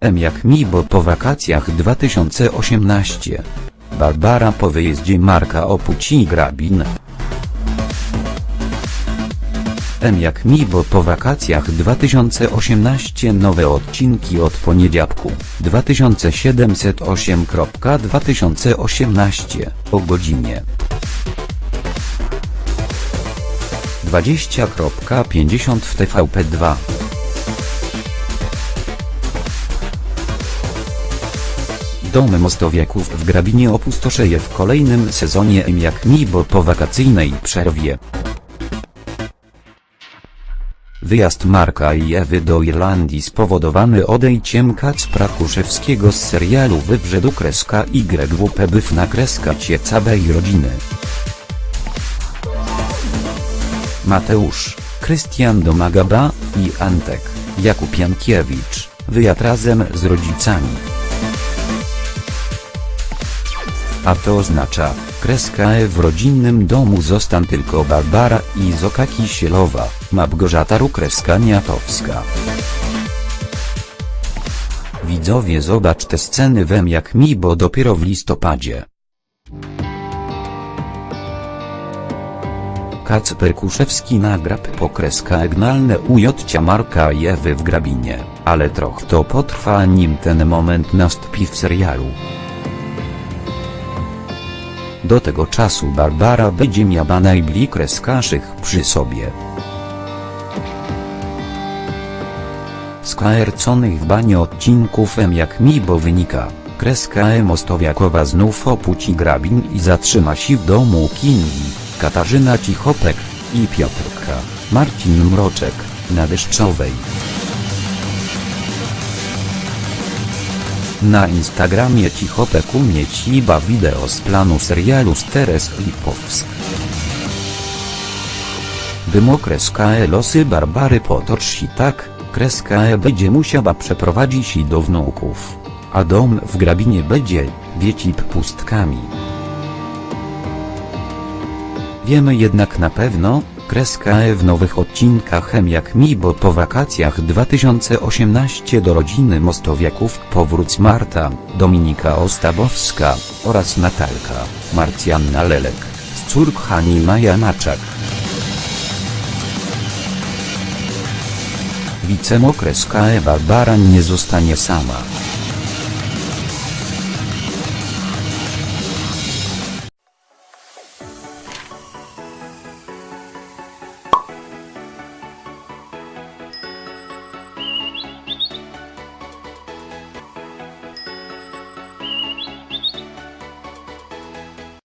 M jak mi bo po wakacjach 2018. Barbara po wyjeździe Marka o płci Grabin. M jak mi bo po wakacjach 2018 nowe odcinki od poniedziałku 2708.2018 o godzinie 20.50 w TVP2 Dom Mostowiaków w Grabinie opustoszeje w kolejnym sezonie jak mi bo po wakacyjnej przerwie. Wyjazd Marka i Ewy do Irlandii spowodowany odejściem Kacpra Kuszewskiego z serialu Wywrzedu kreska YWP Byfna kreska Ciecabej rodziny. Mateusz, Krystian Domagaba i Antek, Jakub Jankiewicz, wyjazd razem z rodzicami. A to oznacza, kreska E w rodzinnym domu zostan tylko Barbara i Zoka Kisielowa, Małgorzata Rukreska Niatowska. Widzowie zobacz te sceny wem jak mi bo dopiero w listopadzie. Kacper Kuszewski nagra pokreska egnalne ujotcia Marka i Ewy w Grabinie, ale troch to potrwa nim ten moment nastąpi w serialu. Do tego czasu Barbara będzie miała najbliżej kreskaszych przy sobie. Skaerconych w banie odcinków M jak mi bo wynika, kreska E Mostowiakowa znów opuci grabin i zatrzyma się w domu Kingi, Katarzyna Cichopek i Piotrka, Marcin Mroczek, na Deszczowej. Na Instagramie Cichopek umieciba wideo z planu serialu Steres Lipowsk. By mo kreska E losy Barbary potoczy tak, kreska E będzie musiała przeprowadzić się do wnuków. A dom w grabinie będzie, wiecip pustkami. Wiemy jednak na pewno, kreska E w nowych odcinkach M jak mi bo po wakacjach 2018 do rodziny Mostowiaków powrót Marta, Dominika Ostabowska, oraz Natalka, Marcjanna Lelek, z córkami Maja Maczak. Wicemokreska E Barbara nie zostanie sama.